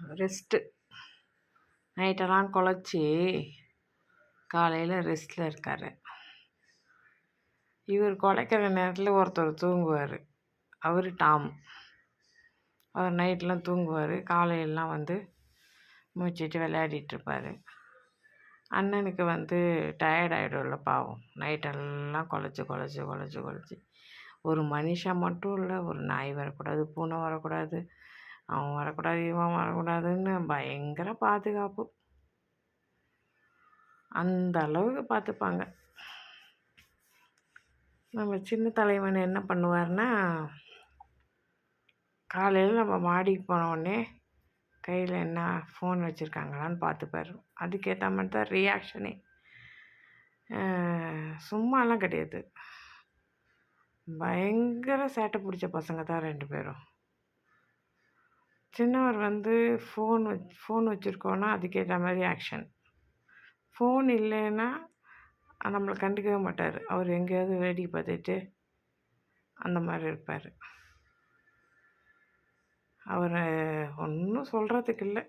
Rest. நைட்டெல்லாம் குழச்சி காலையில் ரெஸ்ட்டில் இருக்கார். இவர் குலைக்கிற நேரத்தில் ஒருத்தர் தூங்குவார். அவர் டாம். அவர் நைட்லாம் தூங்குவார். காலையிலலாம் வந்து மூச்சிட்டு விளையாடிட்டுருப்பார் அண்ணனுக்கு வந்து டயர்ட் ஆகிடும்ல பாவம். நைட்டெல்லாம் குழச்சி குழச்சி குழச்சி குழச்சி ஒரு மனுஷன் மட்டும் இல்லை ஒரு நாய் வரக்கூடாது பூனை வரக்கூடாது. அவன் வரக்கூடாது இவன் வரக்கூடாதுன்னு பயங்கர பாதுகாப்பு. அந்த அளவுக்கு பார்த்துப்பாங்க நம்ம சின்ன தலைவன் என்ன பண்ணுவார்னா காலையில் நம்ம மாடிக்கு போனவுடனே கையில் என்ன ஃபோன் வச்சுருக்காங்களான்னு பார்த்துப்பாரு அதுக்கேற்ற மாதிரி தான் ரியாக்ஷனே சும்மாலாம் கிடையாது. பயங்கர சேட்டை பிடிச்ச பசங்க தான் ரெண்டு பேரும். சின்னவர் வந்து ஃபோன் வச் ஃபோன் வச்சுருக்கோன்னா அதுக்கேற்ற மாதிரி ஆக்ஷன் ஃபோன் இல்லைன்னா நம்மளை கண்டுக்கவே மாட்டார். அவர் எங்கேயாவது வேடிக்கை பார்த்துட்டு அந்த மாதிரி இருப்பார். அவரை ஒன்றும் சொல்கிறதுக்கு இல்லை.